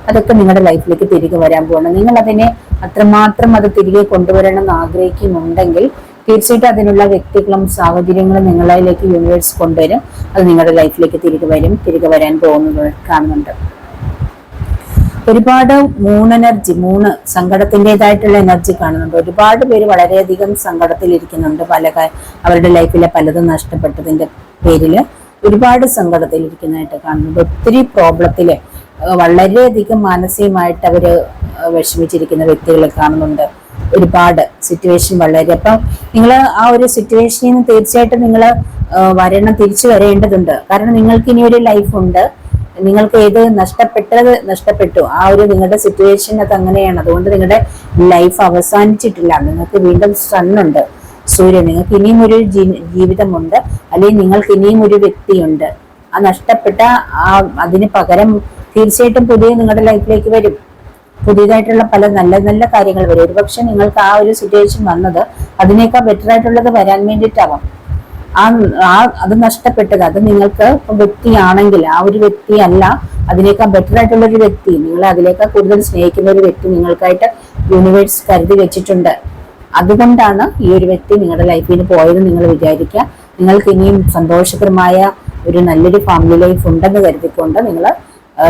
അതൊക്കെ നിങ്ങളുടെ ലൈഫിലേക്ക് തിരികെ വരാൻ പോകണം നിങ്ങൾ അതിനെ അത്രമാത്രം അത് തിരികെ കൊണ്ടുവരണം എന്ന് ആഗ്രഹിക്കുന്നുണ്ടെങ്കിൽ തീർച്ചയായിട്ടും അതിനുള്ള വ്യക്തികളും സാഹചര്യങ്ങളും നിങ്ങളിലേക്ക് യൂണിവേഴ്സ് കൊണ്ടുവരും. അത് നിങ്ങളുടെ ലൈഫിലേക്ക് തിരികെ വരും തിരികെ വരാൻ പോകുന്നത് കാണുന്നുണ്ട്. ഒരുപാട് മൂന്ന് എനർജി മൂന്ന് സങ്കടത്തിന്റെതായിട്ടുള്ള എനർജി കാണുന്നുണ്ട്. ഒരുപാട് പേര് വളരെയധികം സങ്കടത്തിൽ ഇരിക്കുന്നുണ്ട് പല അവരുടെ ലൈഫിലെ പലതും നഷ്ടപ്പെട്ടതിന്റെ പേരിൽ ഒരുപാട് സങ്കടത്തിൽ ഇരിക്കുന്നതായിട്ട് കാണുന്നുണ്ട്. ഒത്തിരി പ്രോബ്ലത്തിൽ വളരെയധികം മാനസികമായിട്ട് അവർ വിഷമിച്ചിരിക്കുന്ന വ്യക്തികളെ കാണുന്നുണ്ട്. ഒരുപാട് സിറ്റുവേഷൻ വളരെ. അപ്പം നിങ്ങൾ ആ ഒരു സിറ്റുവേഷനിൽ നിന്ന് തീർച്ചയായിട്ടും നിങ്ങൾ വരണം തിരിച്ചു വരേണ്ടതുണ്ട്. കാരണം നിങ്ങൾക്ക് ഇനി ഒരു ലൈഫ് ഉണ്ട്. നിങ്ങൾക്ക് ഏത് നഷ്ടപ്പെട്ടത് നഷ്ടപ്പെട്ടു. ആ ഒരു നിങ്ങളുടെ സിറ്റുവേഷൻ അത് അങ്ങനെയാണ്. അതുകൊണ്ട് നിങ്ങളുടെ ലൈഫ് അവസാനിച്ചിട്ടില്ല. നിങ്ങൾക്ക് വീണ്ടും സണ്ണുണ്ട് സൂര്യൻ നിങ്ങൾക്ക് ഇനിയും ഒരു ജീവിതമുണ്ട്. അല്ലെങ്കിൽ നിങ്ങൾക്ക് ഇനിയും ഒരു വ്യക്തിയുണ്ട്. ആ നഷ്ടപ്പെട്ട ആ അതിന് പകരം തീർച്ചയായിട്ടും പുതിയ നിങ്ങളുടെ ലൈഫിലേക്ക് വരും. പുതിയതായിട്ടുള്ള പല നല്ല നല്ല കാര്യങ്ങൾ വരും. ഒരുപക്ഷെ നിങ്ങൾക്ക് ആ ഒരു സിറ്റുവേഷൻ വന്നത് അതിനേക്കാൾ ബെറ്റർ ആയിട്ടുള്ളത് വരാൻ വേണ്ടിയിട്ടാവാം. ആ ആ അത് നഷ്ടപ്പെട്ടത് അത് നിങ്ങൾക്ക് വ്യക്തിയാണെങ്കിൽ ആ ഒരു വ്യക്തി അല്ല അതിനേക്കാൾ ബെറ്റർ ആയിട്ടുള്ള ഒരു വ്യക്തി. നിങ്ങളെ അതിനേക്കാൾ കൂടുതൽ സ്നേഹിക്കുന്ന ഒരു വ്യക്തി നിങ്ങൾക്കായിട്ട് യൂണിവേഴ്സ് കരുതി വെച്ചിട്ടുണ്ട്. അതുകൊണ്ടാണ് ഈ ഒരു വ്യക്തി നിങ്ങളുടെ ലൈഫിൽ നിന്ന് പോയത് നിങ്ങൾ വിചാരിക്കുക. നിങ്ങൾക്ക് ഇനിയും സന്തോഷകരമായ ഒരു നല്ലൊരു ഫാമിലി ലൈഫ് ഉണ്ടെന്ന് കരുതിക്കൊണ്ട് നിങ്ങൾ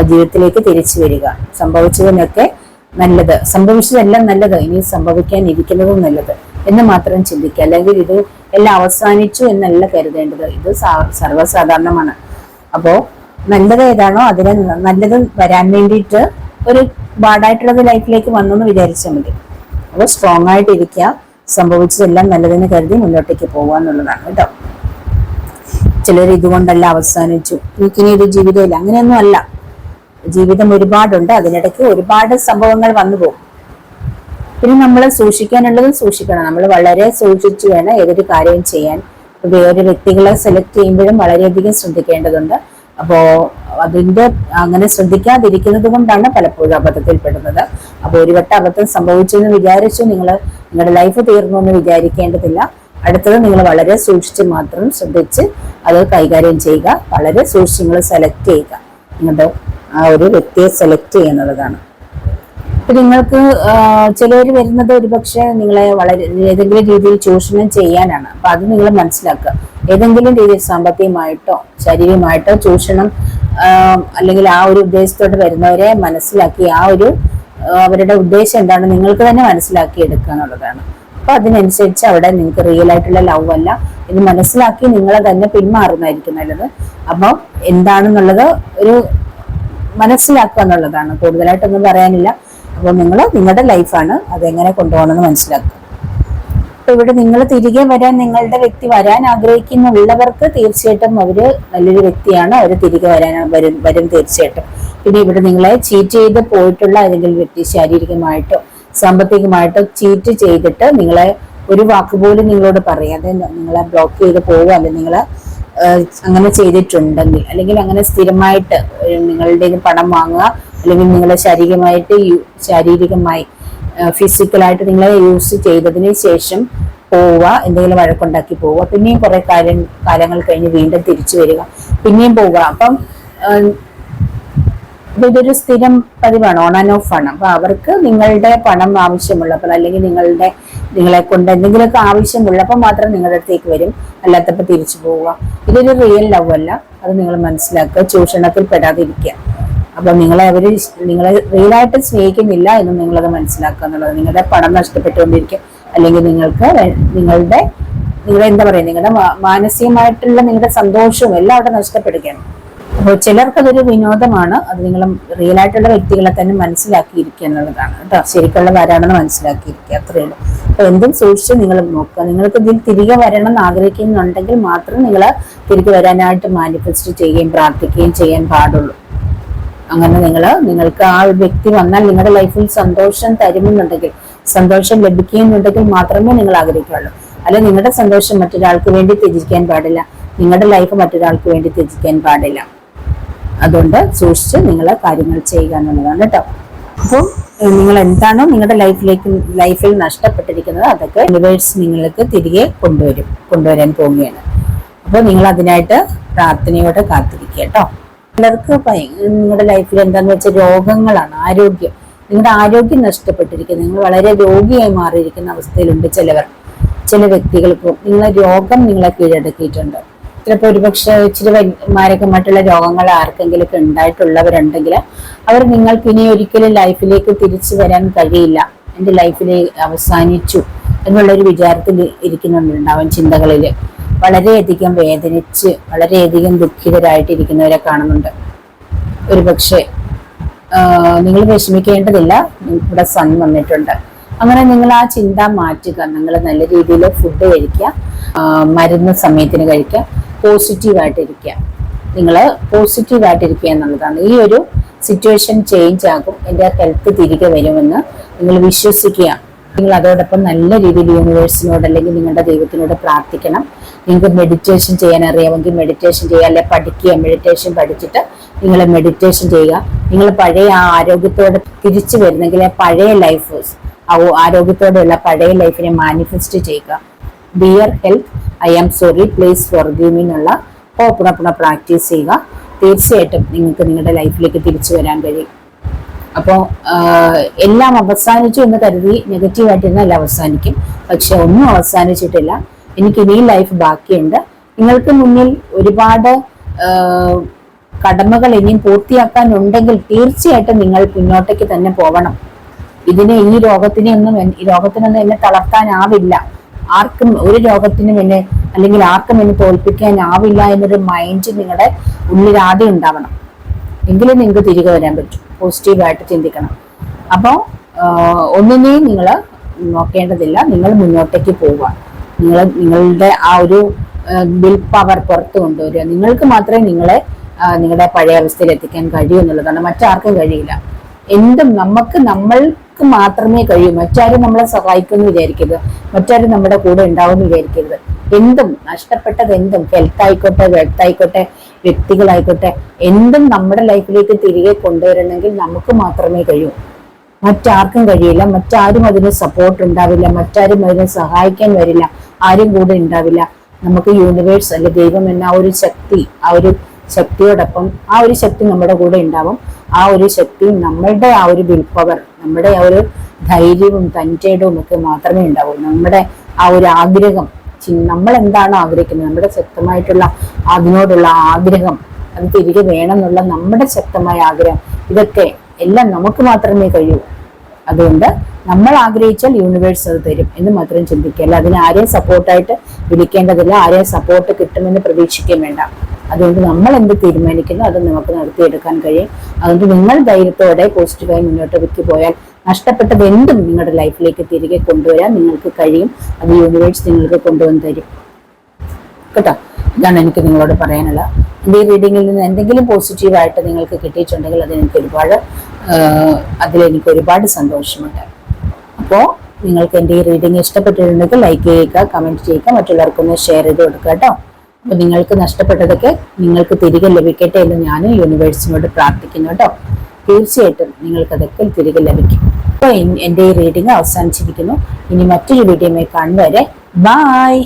ജീവിതത്തിലേക്ക് തിരിച്ചു വരിക. സംഭവിച്ചതിനൊക്കെ നല്ലത്. സംഭവിച്ചതെല്ലാം നല്ലത്. ഇനി സംഭവിക്കാൻ ഇരിക്കുന്നതും നല്ലത്. എന്ന് മാത്രം ചിന്തിക്കുക. അല്ലെങ്കിൽ ഇത് എല്ലാം അവസാനിച്ചു എന്നല്ല കരുതേണ്ടത്. ഇത് സർവസാധാരണമാണ്. അപ്പോൾ നല്ലത് ഏതാണോ അതിന് നല്ലത് വരാൻ വേണ്ടിയിട്ട് ഒരു ബാഡായിട്ടുള്ളത് ലൈഫിലേക്ക് വന്നു എന്ന് വിചാരിച്ചാൽ മതി. അപ്പോൾ സ്ട്രോങ് ആയിട്ട് ഇരിക്കുക സംഭവിച്ചതെല്ലാം നല്ലതിന് കരുതി മുന്നോട്ടേക്ക് പോകുക എന്നുള്ളതാണ് കേട്ടോ. ചിലർ ഇതുകൊണ്ടല്ല അവസാനിച്ചു. എനിക്കിനി ഒരു ജീവിതമില്ല. അങ്ങനെയൊന്നും അല്ല. ജീവിതം ഒരുപാടുണ്ട്. അതിനിടയ്ക്ക് ഒരുപാട് സംഭവങ്ങൾ വന്നു പോകും. പിന്നെ നമ്മൾ സൂക്ഷിക്കാനുള്ളത് സൂക്ഷിക്കണം. നമ്മൾ വളരെ സൂക്ഷിച്ചു വേണം ഏതൊരു കാര്യവും ചെയ്യാൻ. വേറെ വ്യക്തികളെ സെലക്ട് ചെയ്യുമ്പോഴും വളരെയധികം ശ്രദ്ധിക്കേണ്ടതുണ്ട്. അപ്പോ അതിന്റെ അങ്ങനെ ശ്രദ്ധിക്കാതിരിക്കുന്നത് കൊണ്ടാണ് പലപ്പോഴും അബദ്ധത്തിൽപ്പെടുന്നത്. അപ്പോൾ ഒരു വട്ടം അബദ്ധം സംഭവിച്ചു എന്ന് വിചാരിച്ചു നിങ്ങൾ നിങ്ങളുടെ ലൈഫ് തീർന്നു എന്ന് വിചാരിക്കേണ്ടതില്ല. അടുത്തത് നിങ്ങൾ വളരെ സൂക്ഷിച്ച് മാത്രം ശ്രദ്ധിച്ച് അത് കൈകാര്യം ചെയ്യുക. വളരെ സൂക്ഷിച്ച് നിങ്ങൾ സെലക്ട് ചെയ്യുക. നിങ്ങളുടെ ആ ഒരു വ്യക്തിയെ സെലക്ട് ചെയ്യുന്നതാണ്. ഇപ്പൊ നിങ്ങൾക്ക് ചിലർ വരുന്നത് ഒരുപക്ഷെ നിങ്ങളെ വളരെ ഏതെങ്കിലും രീതിയിൽ ചൂഷണം ചെയ്യാനാണ്. അപ്പൊ അത് നിങ്ങൾ മനസ്സിലാക്കുക. ഏതെങ്കിലും രീതിയിൽ സാമ്പത്തികമായിട്ടോ ശാരീരികമായിട്ടോ ചൂഷണം അല്ലെങ്കിൽ ആ ഒരു ഉദ്ദേശത്തോട്ട് വരുന്നവരെ മനസ്സിലാക്കി ആ ഒരു അവരുടെ ഉദ്ദേശം എന്താണ് നിങ്ങൾക്ക് തന്നെ മനസ്സിലാക്കി എടുക്കുക എന്നുള്ളതാണ്. അപ്പൊ അതിനനുസരിച്ച് അവിടെ നിങ്ങൾക്ക് റിയൽ ആയിട്ടുള്ള ലവ് അല്ല. ഇത് മനസ്സിലാക്കി നിങ്ങളെ തന്നെ പിന്മാറുന്നതായിരിക്കും നല്ലത്. അപ്പൊ എന്താണെന്നുള്ളത് ഒരു മനസ്സിലാക്കുക എന്നുള്ളതാണ്. കൂടുതലായിട്ടൊന്നും പറയാനില്ല. അപ്പോൾ നിങ്ങൾ നിങ്ങളുടെ ലൈഫാണ് അതെങ്ങനെ കൊണ്ടുപോകണമെന്ന് മനസ്സിലാക്കുക. അപ്പൊ ഇവിടെ നിങ്ങൾ തിരികെ വരാൻ നിങ്ങളുടെ വ്യക്തി വരാൻ ആഗ്രഹിക്കുന്ന ഉള്ളവർക്ക് തീർച്ചയായിട്ടും അവർ നല്ലൊരു വ്യക്തിയാണ്. അവർ തിരികെ വരാൻ വരും വരും തീർച്ചയായിട്ടും. പിന്നെ ഇവിടെ നിങ്ങളെ ചീറ്റ് ചെയ്ത് പോയിട്ടുള്ള ഏതെങ്കിലും വ്യക്തി ശാരീരികമായിട്ടോ സാമ്പത്തികമായിട്ടോ ചീറ്റ് ചെയ്തിട്ട് നിങ്ങളെ ഒരു വാക്ക് പോലും നിങ്ങളോട് പറയാതെ നിങ്ങളെ ബ്ലോക്ക് ചെയ്ത് പോവുക അല്ലെങ്കിൽ നിങ്ങളെ അങ്ങനെ ചെയ്തിട്ടുണ്ടെങ്കിൽ അല്ലെങ്കിൽ അങ്ങനെ സ്ഥിരമായിട്ട് നിങ്ങളുടെ പണം വാങ്ങുക അല്ലെങ്കിൽ നിങ്ങളെ ശാരീരികമായിട്ട് ശാരീരികമായി ഫിസിക്കലായിട്ട് നിങ്ങളെ യൂസ് ചെയ്തതിന് ശേഷം പോവുക എന്തെങ്കിലും വഴക്കുണ്ടാക്കി പോവുക. പിന്നെയും കുറെ കാലം കാലങ്ങൾ കഴിഞ്ഞ് വീണ്ടും തിരിച്ചു വരിക. പിന്നെയും പോവുക. അപ്പം ഇതൊരു സ്ഥിരം പതിവാണ് ഓൺ ആൻഡ് ഓഫ് ആണ്. അപ്പൊ അവർക്ക് നിങ്ങളുടെ പണം ആവശ്യമുള്ളപ്പോൾ അല്ലെങ്കിൽ നിങ്ങളുടെ നിങ്ങളെ കൊണ്ട് എന്തെങ്കിലുമൊക്കെ ആവശ്യമുള്ളപ്പോൾ മാത്രം നിങ്ങളുടെ അടുത്തേക്ക് വരും. അല്ലാത്തപ്പോൾ തിരിച്ചു പോവുക. ഇതൊരു റിയൽ ലവ് അല്ല. അത് നിങ്ങൾ മനസ്സിലാക്കുക. ചൂഷണത്തിൽ പെടാതിരിക്കുക. അപ്പൊ നിങ്ങളെ അവർ നിങ്ങളെ റിയലായിട്ട് സ്നേഹിക്കുന്നില്ല എന്ന് നിങ്ങളത് മനസ്സിലാക്കുക എന്നുള്ളത്. നിങ്ങളുടെ പണം നഷ്ടപ്പെട്ടുകൊണ്ടിരിക്കും. അല്ലെങ്കിൽ നിങ്ങൾക്ക് നിങ്ങളുടെ നിങ്ങൾ എന്താ പറയുക നിങ്ങളുടെ മാനസികമായിട്ടുള്ള നിങ്ങളുടെ സന്തോഷവും എല്ലാം അവിടെ നഷ്ടപ്പെടുകയാണ്. അപ്പോൾ ചിലർക്ക് അതൊരു വിനോദമാണ്. അത് നിങ്ങൾ റിയൽ ആയിട്ടുള്ള വ്യക്തികളെ തന്നെ മനസ്സിലാക്കിയിരിക്കുക എന്നുള്ളതാണ് കേട്ടോ. ശരിക്കുള്ളവരാണെന്ന് മനസ്സിലാക്കിയിരിക്കുക. അത്രയേ ഉള്ളൂ. അപ്പൊ എന്തും സൂക്ഷിച്ച് നിങ്ങൾ നോക്കുക. നിങ്ങൾക്ക് ഇതിൽ തിരികെ വരണം എന്ന് ആഗ്രഹിക്കുന്നുണ്ടെങ്കിൽ മാത്രം നിങ്ങൾ തിരികെ വരാനായിട്ട് മാനിഫെസ്റ്റ് ചെയ്യുകയും പ്രാർത്ഥിക്കുകയും ചെയ്യാൻ പാടുള്ളൂ. അങ്ങനെ നിങ്ങൾ നിങ്ങൾക്ക് ആ ഒരു വ്യക്തി വന്നാൽ നിങ്ങളുടെ ലൈഫിൽ സന്തോഷം തരുമെന്നുണ്ടെങ്കിൽ സന്തോഷം ലഭിക്കുന്നുണ്ടെങ്കിൽ മാത്രമേ നിങ്ങൾ ആഗ്രഹിക്കുള്ളൂ അല്ല നിങ്ങളുടെ സന്തോഷം മറ്റൊരാൾക്ക് വേണ്ടി ത്യജിക്കാൻ പാടില്ല. നിങ്ങളുടെ ലൈഫ് മറ്റൊരാൾക്ക് വേണ്ടി ത്യജിക്കാൻ പാടില്ല. അതുകൊണ്ട് സൂക്ഷിച്ച് നിങ്ങൾ കാര്യങ്ങൾ ചെയ്യുക എന്നുള്ളതാണ് കേട്ടോ. അപ്പോൾ നിങ്ങൾ എന്താണോ നിങ്ങളുടെ ലൈഫിലേക്ക് ലൈഫിൽ നഷ്ടപ്പെട്ടിരിക്കുന്നത് അതൊക്കെ യൂണിവേഴ്സ് നിങ്ങൾക്ക് തിരികെ കൊണ്ടുവരും കൊണ്ടുവരാൻ പോവുകയാണ്. അപ്പോൾ നിങ്ങൾ അതിനായിട്ട് പ്രാർത്ഥനയോടെ കാത്തിരിക്കുക കേട്ടോ. പലർക്ക് ഭയ- നിങ്ങളുടെ ലൈഫിൽ എന്താന്ന് വെച്ചാൽ രോഗങ്ങളാണ് ആരോഗ്യം. നിങ്ങളുടെ ആരോഗ്യം നഷ്ടപ്പെട്ടിരിക്കുന്നത് നിങ്ങൾ വളരെ രോഗിയായി മാറിയിരിക്കുന്ന അവസ്ഥയിലുണ്ട് ചിലവർ. ചില വ്യക്തികൾക്കും നിങ്ങളെ രോഗം നിങ്ങളെ കീഴടക്കിയിട്ടുണ്ട്. ചിലപ്പോൾ ഒരുപക്ഷെ ഇച്ചിരി മാരകമായിട്ടുള്ള രോഗങ്ങൾ ആർക്കെങ്കിലും ഒക്കെ ഉണ്ടായിട്ടുള്ളവരുണ്ടെങ്കിൽ അവർ നിങ്ങൾക്ക് ഇനി ഒരിക്കലും ലൈഫിലേക്ക് തിരിച്ചു വരാൻ കഴിയില്ല. എന്റെ ലൈഫിൽ അവസാനിച്ചു എന്നുള്ളൊരു വിചാരത്തിൽ ഇരിക്കുന്നുണ്ടാവും ചിന്തകളിൽ വളരെയധികം വേദനിച്ച് വളരെയധികം ദുഃഖിതരായിട്ടിരിക്കുന്നവരെ കാണുന്നുണ്ട്. ഒരുപക്ഷെ നിങ്ങൾ വിഷമിക്കേണ്ടതില്ല. ഇവിടെ സൺ വന്നിട്ടുണ്ട്. അങ്ങനെ നിങ്ങൾ ആ ചിന്ത മാറ്റുക. നിങ്ങൾ നല്ല രീതിയിൽ ഫുഡ് കഴിക്കുക. മരുന്ന് സമയത്തിന് കഴിക്കുക. പോസിറ്റീവായിട്ടിരിക്കുക നിങ്ങൾ പോസിറ്റീവായിട്ടിരിക്കുക എന്നുള്ളതാണ്. ഈ ഒരു സിറ്റുവേഷൻ ചേഞ്ച് ആകും. എന്റെ ഹെൽത്ത് തിരികെ വരുമെന്ന് നിങ്ങൾ വിശ്വസിക്കുക. നിങ്ങൾ അതോടൊപ്പം നല്ല രീതിയിൽ യൂണിവേഴ്സിനോട് അല്ലെങ്കിൽ നിങ്ങളുടെ ദൈവത്തിനോട് പ്രാർത്ഥിക്കണം. നിങ്ങൾക്ക് മെഡിറ്റേഷൻ ചെയ്യാൻ അറിയാമെങ്കിൽ മെഡിറ്റേഷൻ ചെയ്യുക. അല്ലെ പഠിക്കുക മെഡിറ്റേഷൻ പഠിച്ചിട്ട് നിങ്ങൾ മെഡിറ്റേഷൻ ചെയ്യുക. നിങ്ങൾ പഴയ ആ ആരോഗ്യത്തോടെ തിരിച്ചു വരുന്നെങ്കിൽ പഴയ ലൈഫ് ആരോഗ്യത്തോടെയുള്ള പഴയ ലൈഫിനെ മാനിഫെസ്റ്റ് ചെയ്യുക. ബിയർ health I am sorry please for എന്നുള്ള ഓപ്പണപ്പുണ പുണ പ്രാക്ടീസ് ചെയ്യുക. തീർച്ചയായിട്ടും നിങ്ങൾക്ക് നിങ്ങളുടെ ലൈഫിലേക്ക് തിരിച്ചു വരാൻ കഴിയും. അപ്പോൾ എല്ലാം അവസാനിച്ചു എന്ന് കരുതി നെഗറ്റീവായിട്ടിരുന്നാൽ അവസാനിക്കും. പക്ഷെ ഒന്നും അവസാനിച്ചിട്ടില്ല. എനിക്ക് ഇനി ലൈഫ് ബാക്കിയുണ്ട്. നിങ്ങൾക്ക് മുന്നിൽ ഒരുപാട് കടമകൾ ഇനിയും പൂർത്തിയാക്കാനുണ്ടെങ്കിൽ തീർച്ചയായിട്ടും നിങ്ങൾ മുന്നോട്ടേക്ക് തന്നെ പോകണം ഇതിനെ ഈ രോഗത്തിനെ ഒന്നും ഈ രോഗത്തിനൊന്നും എന്നെ തളർത്താനാവില്ല. ആർക്കും ഒരു രോഗത്തിനും എന്നെ അല്ലെങ്കിൽ ആർക്കും എന്നെ തോൽപ്പിക്കാനാവില്ല എന്നൊരു മൈൻഡ് നിങ്ങളുടെ ഉള്ളിൽ ആദ്യം ഉണ്ടാവണം. എങ്കിലും നിങ്ങൾക്ക് തിരികെ വരാൻ പറ്റും. പോസിറ്റീവായിട്ട് ചിന്തിക്കണം. അപ്പോൾ ഒന്നിനെയും നിങ്ങൾ നോക്കേണ്ടതില്ല. നിങ്ങൾ മുന്നോട്ടേക്ക് പോവുക. നിങ്ങൾ നിങ്ങളുടെ ആ ഒരു വിൽ പവർ പുറത്തു കൊണ്ടുവരിക. നിങ്ങൾക്ക് മാത്രമേ നിങ്ങളെ നിങ്ങളുടെ പഴയ അവസ്ഥയിൽ എത്തിക്കാൻ കഴിയൂ എന്നുള്ളതാണ്. മറ്റാർക്കും കഴിയില്ല. എന്തും നമുക്ക് നമ്മൾക്ക് മാത്രമേ കഴിയൂ. മറ്റാരും നമ്മളെ സഹായിക്കുമെന്ന് വിചാരിക്കരുത്. മറ്റാരും നമ്മുടെ കൂടെ ഉണ്ടാവുമെന്ന് വിചാരിക്കരുത്. എന്തും നഷ്ടപ്പെട്ടത് എന്തും ഹെൽത്ത് ആയിക്കോട്ടെ വെൽത്ത് ആയിക്കോട്ടെ വ്യക്തികളായിക്കോട്ടെ എന്തും നമ്മുടെ ലൈഫിലേക്ക് തിരികെ കൊണ്ടുവരണമെങ്കിൽ നമുക്ക് മാത്രമേ കഴിയൂ. മറ്റാർക്കും കഴിയില്ല മറ്റാരും അതിന് സപ്പോർട്ട് ഉണ്ടാവില്ല മറ്റാരും അതിനെ സഹായിക്കാൻ വരില്ല ആരും കൂടെ ഉണ്ടാവില്ല. നമുക്ക് യൂണിവേഴ്സ് അല്ലെ ദൈവം എന്ന ആ ഒരു ശക്തി ആ ഒരു ശക്തിയോടൊപ്പം ആ ഒരു ശക്തി നമ്മുടെ കൂടെ ഉണ്ടാവും. ആ ഒരു ശക്തി നമ്മളുടെ ആ ഒരു വിൽ പവർ നമ്മുടെ ആ ഒരു ധൈര്യവും തന്റെടവും ഒക്കെ മാത്രമേ ഉണ്ടാവൂ നമ്മുടെ ആ ഒരു ആഗ്രഹം നമ്മൾ എന്താണോ ആഗ്രഹിക്കുന്നത്? നമ്മുടെ ശക്തമായിട്ടുള്ള അതിനോടുള്ള ആഗ്രഹം അത് തിരികെ വേണം എന്നുള്ള നമ്മുടെ ശക്തമായ ആഗ്രഹം ഇതൊക്കെ എല്ലാം നമുക്ക് മാത്രമേ കഴിയൂ. അതുകൊണ്ട് നമ്മൾ ആഗ്രഹിച്ചാൽ യൂണിവേഴ്സ് അത് തരും എന്ന് മാത്രം ചിന്തിക്കുക. അല്ല അതിന് ആരെയും സപ്പോർട്ടായിട്ട് വിളിക്കേണ്ടതില്ല. ആരെയും സപ്പോർട്ട് കിട്ടുമെന്ന് പ്രതീക്ഷിക്കുകയും വേണ്ട. അതുകൊണ്ട് നമ്മൾ എന്ത് തീരുമാനിക്കുന്നു അത് നമുക്ക് നടത്തിയെടുക്കാൻ കഴിയും. അതുകൊണ്ട് നിങ്ങൾ ധൈര്യത്തോടെ പോസിറ്റീവായി മുന്നോട്ട് വെക്കി പോയാൽ നഷ്ടപ്പെട്ടത് എന്തും നിങ്ങളുടെ ലൈഫിലേക്ക് തിരികെ കൊണ്ടുവരാൻ നിങ്ങൾക്ക് കഴിയും. അത് യൂണിവേഴ്സ് നിങ്ങൾക്ക് കൊണ്ടുവന്ന് തരും. കേട്ടോ? ഇതാണ് എനിക്ക് നിങ്ങളോട് പറയാനുള്ള. എന്റെ ഈ റീഡിങ്ങിൽ നിന്ന് എന്തെങ്കിലും പോസിറ്റീവായിട്ട് നിങ്ങൾക്ക് കിട്ടിയിട്ടുണ്ടെങ്കിൽ അതിനെനിക്ക് ഒരുപാട് അതിലെനിക്ക് ഒരുപാട് സന്തോഷമുണ്ട്. അപ്പോൾ നിങ്ങൾക്ക് എന്റെ ഈ റീഡിങ് ഇഷ്ടപ്പെട്ടിട്ടുണ്ടെങ്കിൽ ലൈക്ക് ചെയ്യുക കമന്റ് ചെയ്യുക മറ്റുള്ളവർക്കൊന്ന് ഷെയർ ചെയ്ത് കൊടുക്കുക കേട്ടോ. അപ്പോൾ നിങ്ങൾക്ക് നഷ്ടപ്പെട്ടതൊക്കെ നിങ്ങൾക്ക് തിരികെ ലഭിക്കട്ടെ എന്ന് ഞാൻ യൂണിവേഴ്സിനോട് പ്രാർത്ഥിക്കുന്നു കേട്ടോ. തീർച്ചയായിട്ടും നിങ്ങൾക്കതൊക്കെ തിരികെ ലഭിക്കും. അപ്പോൾ എന്റെ ഈ റീഡിംഗ് അവസാനിച്ചിരിക്കുന്നു. ഇനി മറ്റൊരു വീഡിയോ കാണുന്നവരെ ബായ്